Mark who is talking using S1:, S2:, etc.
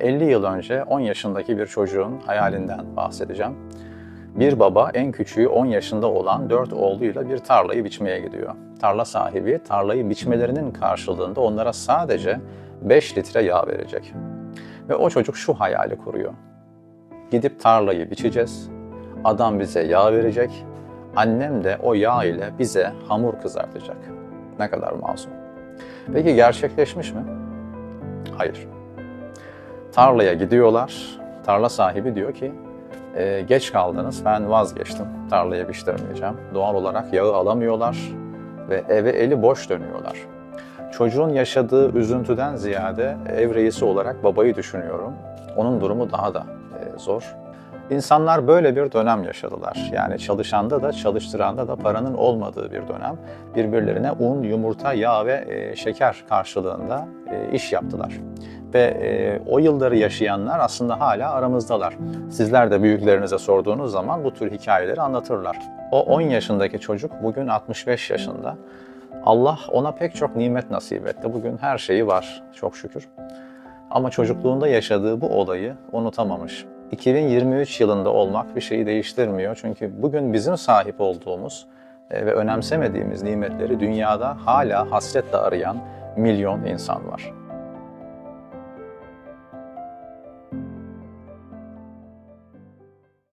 S1: 50 yıl önce 10 yaşındaki bir çocuğun hayalinden bahsedeceğim. Bir baba en küçüğü 10 yaşında olan 4 oğluyla bir tarlayı biçmeye gidiyor. Tarla sahibi tarlayı biçmelerinin karşılığında onlara sadece 5 litre yağ verecek. Ve o çocuk şu hayali kuruyor. Gidip tarlayı biçeceğiz, adam bize yağ verecek, annem de o yağ ile bize hamur kızartacak. Ne kadar masum. Peki gerçekleşmiş mi? Hayır. Tarlaya gidiyorlar. Tarla sahibi diyor ki "E, geç kaldınız ben vazgeçtim. Tarlaya biçtirmeyeceğim. Doğal olarak yağı alamıyorlar ve eve eli boş dönüyorlar. Çocuğun yaşadığı üzüntüden ziyade ev reisi olarak babayı düşünüyorum. Onun durumu daha da e, zor. İnsanlar böyle bir dönem yaşadılar. Yani çalışanda da çalıştıranda da paranın olmadığı bir dönem. Birbirlerine un, yumurta, yağ ve e, şeker karşılığında e, iş yaptılar. Ve e, o yılları yaşayanlar aslında hala aramızdalar. Sizler de büyüklerinize sorduğunuz zaman bu tür hikayeleri anlatırlar. O 10 yaşındaki çocuk bugün 65 yaşında. Allah ona pek çok nimet nasip etti. Bugün her şeyi var çok şükür. Ama çocukluğunda yaşadığı bu olayı unutamamış. 2023 yılında olmak bir şeyi değiştirmiyor. Çünkü bugün bizim sahip olduğumuz e, ve önemsemediğimiz nimetleri dünyada hala hasretle arayan milyon insan var.